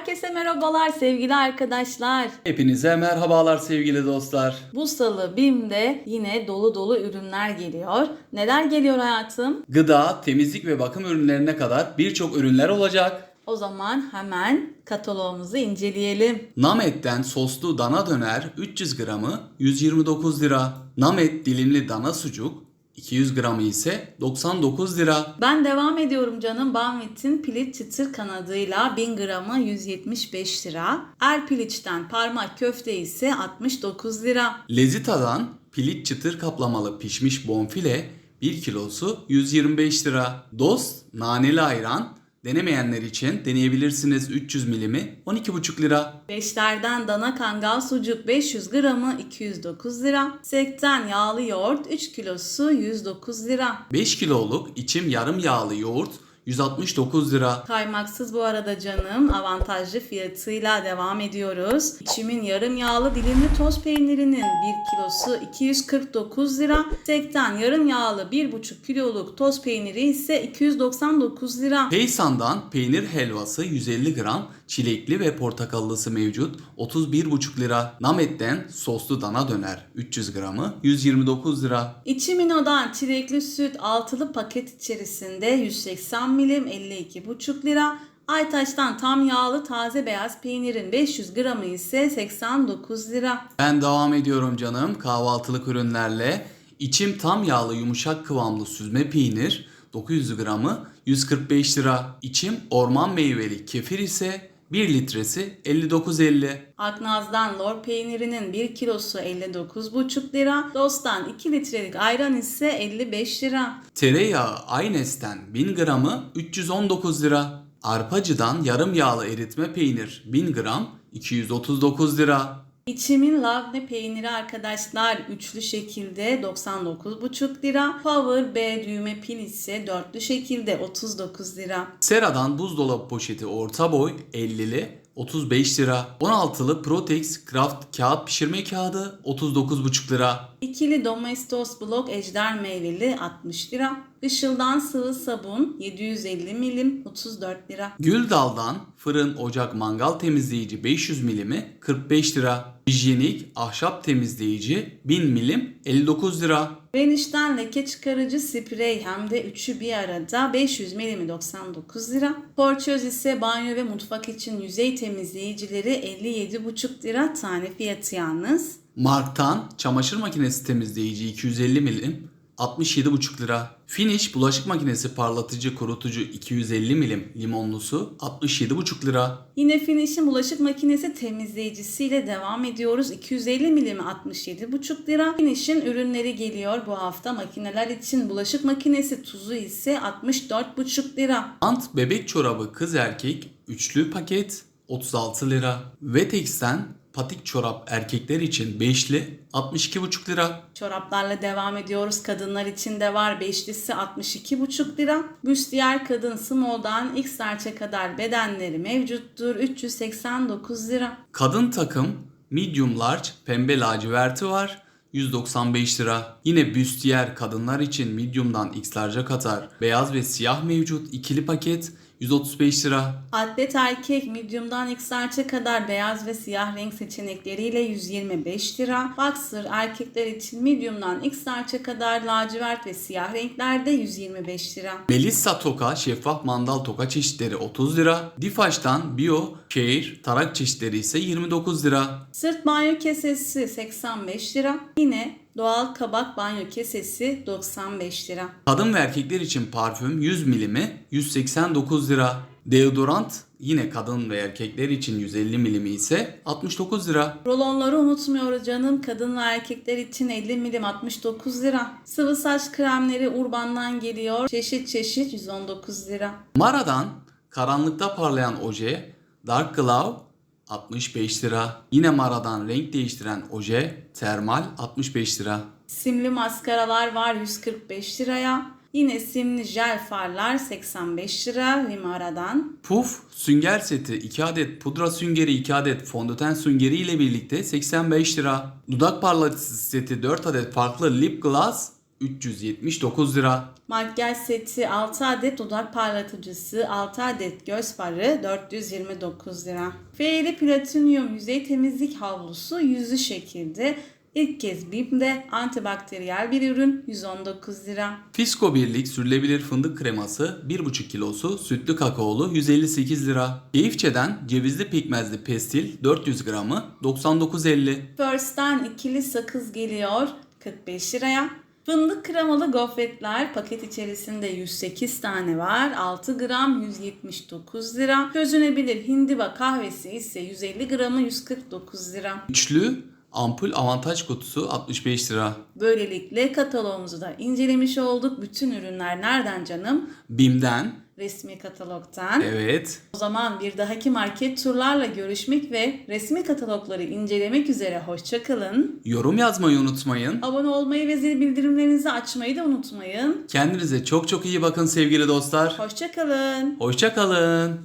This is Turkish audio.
Herkese merhabalar sevgili arkadaşlar. Hepinize merhabalar sevgili dostlar. Bu salı BİM'de yine dolu dolu ürünler geliyor. Neler geliyor hayatım? Gıda, temizlik ve bakım ürünlerine kadar birçok ürünler olacak. O zaman hemen kataloğumuzu inceleyelim. Namet'ten soslu dana döner 300 gramı 129 lira. Namet dilimli dana sucuk 200 gramı ise 99 lira. Ben devam ediyorum canım. Banvit'in piliç çıtır kanadıyla 1000 gramı 175 lira. Er piliçten parmak köfte ise 69 lira. Lezita'dan piliç çıtır kaplamalı pişmiş bonfile 1 kilosu 125 lira. Dost naneli ayran denemeyenler için deneyebilirsiniz 300 milimi 12,5 lira. Beşlerden dana kangal sucuk 500 gramı 209 lira. Sekten yağlı yoğurt 3 kilosu 109 lira. 5 kiloluk içim yarım yağlı yoğurt 169 lira. Kaymaksız bu arada canım avantajlı fiyatıyla devam ediyoruz. İçimin yarım yağlı dilimli toz peynirinin 1 kilosu 249 lira. Sekten yarım yağlı 1,5 kiloluk toz peyniri ise 299 lira. Peysan'dan peynir helvası 150 gram, çilekli ve portakallısı mevcut 31,5 lira. Namet'ten soslu dana döner 300 gramı 129 lira. İçimino'dan çilekli süt altılı paket içerisinde 180 milim 52,5 lira. Aytaş'tan tam yağlı taze beyaz peynirin 500 gramı ise 89 lira. Ben devam ediyorum canım kahvaltılık ürünlerle. İçim tam yağlı yumuşak kıvamlı süzme peynir 900 gramı 145 lira. İçim orman meyveli kefir ise 1 litresi 59.50. Aknaz'dan lor peynirinin 1 kilosu 59,5 lira. Dost'tan 2 litrelik ayran ise 55 lira. Tereyağı Aynes'ten 1000 gramı 319 lira. Arpacı'dan yarım yağlı eritme peynir 1000 gram 239 lira. İçimin labne peyniri arkadaşlar üçlü şekilde 99,5 lira. Power B düğme pil ise dörtlü şekilde 39 lira. Sera'dan buzdolabı poşeti orta boy 50'li 35 lira. 16'lı Protex Craft kağıt pişirme kağıdı 39,5 lira. İkili Domestos Blok Ejder Meyveli 60 lira. Işıl'dan sıvı sabun 750 milim 34 lira. Güldal'dan fırın, ocak, mangal temizleyici 500 milimi 45 lira. Hijyenik ahşap temizleyici 1000 milim 59 lira. Veniş'ten leke çıkarıcı sprey hem de üçü bir arada 500 milimi 99 lira. Porçöz ise banyo ve mutfak için yüzey temizleyicileri 57,5 lira tane fiyatı yalnız. Mark'tan çamaşır makinesi temizleyici 250 milim 67,5 lira. Finish bulaşık makinesi parlatıcı kurutucu 250 milim limonlusu 67,5 lira. Yine Finish'in bulaşık makinesi temizleyicisiyle devam ediyoruz. 250 milimi 67,5 lira. Finish'in ürünleri geliyor bu hafta. Makineler için bulaşık makinesi tuzu ise 64,5 lira. Ant bebek çorabı kız erkek üçlü paket 36 lira. Vetex'ten patik çorap erkekler için beşli 62,5 lira. Çoraplarla devam ediyoruz. Kadınlar için de var. Beşlisi 62,5 lira. Büstiyer kadın small'dan X serçe kadar bedenleri mevcuttur. 389 lira. Kadın takım medium large pembe laciverti var. 195 lira. Yine büstiyer kadınlar için medium'dan X large'a kadar beyaz ve siyah mevcut ikili paket 135 lira. Atlet erkek medium'dan X serçe kadar beyaz ve siyah renk seçenekleriyle 125 lira. Boxer erkekler için medium'dan X serçe kadar lacivert ve siyah renklerde 125 lira. Melissa toka şeffaf mandal toka çeşitleri 30 lira. Difaş'tan Bio Care tarak çeşitleri ise 29 lira. Sırt banyo kesesi 85 lira. Yine doğal kabak banyo kesesi 95 lira. Kadın ve erkekler için parfüm 100 milimi 189 lira. Deodorant yine kadın ve erkekler için 150 milimi ise 69 lira. Rolonları unutmuyoruz canım. Kadın ve erkekler için 50 milim 69 lira. Sıvı saç kremleri Urban'dan geliyor. Çeşit çeşit 119 lira. Mara'dan karanlıkta parlayan oje Dark Glow 65 lira. Yine Mara'dan renk değiştiren oje Termal 65 lira. Simli maskaralar var 145 liraya. Yine simli jel farlar 85 lira Limara'dan. Puf sünger seti 2 adet pudra süngeri 2 adet fondöten süngeri ile birlikte 85 lira. Dudak parlatıcısı seti 4 adet farklı lip gloss 379 lira. Makyaj seti 6 adet dudak parlatıcısı, 6 adet göz farı 429 lira. Fairy Platinum yüzey temizlik havlusu yüzü şekilde. İlk kez BİM'de antibakteriyel bir ürün 119 lira. Fisko Birlik sürülebilir fındık kreması 1,5 kilosu sütlü kakaolu 158 lira. Keyifçe'den cevizli pekmezli pestil 400 gramı 99.50. First'ten ikili sakız geliyor 45 liraya. Fındık kremalı gofretler paket içerisinde 108 tane var. 6 gram 179 lira. Çözünebilir hindiba kahvesi ise 150 gramı 149 lira. Üçlü ampul avantaj kutusu 65 lira. Böylelikle kataloğumuzu da incelemiş olduk. Bütün ürünler nereden canım? Bim'den Resmi katalogdan. evet O zaman bir dahaki market turlarla görüşmek ve resmi katalogları incelemek üzere hoşçakalın. yorum yazmayı unutmayın. Abone olmayı ve zil bildirimlerinizi açmayı da unutmayın. Kendinize çok çok iyi bakın sevgili dostlar. Hoşçakalın. Hoşça kalın.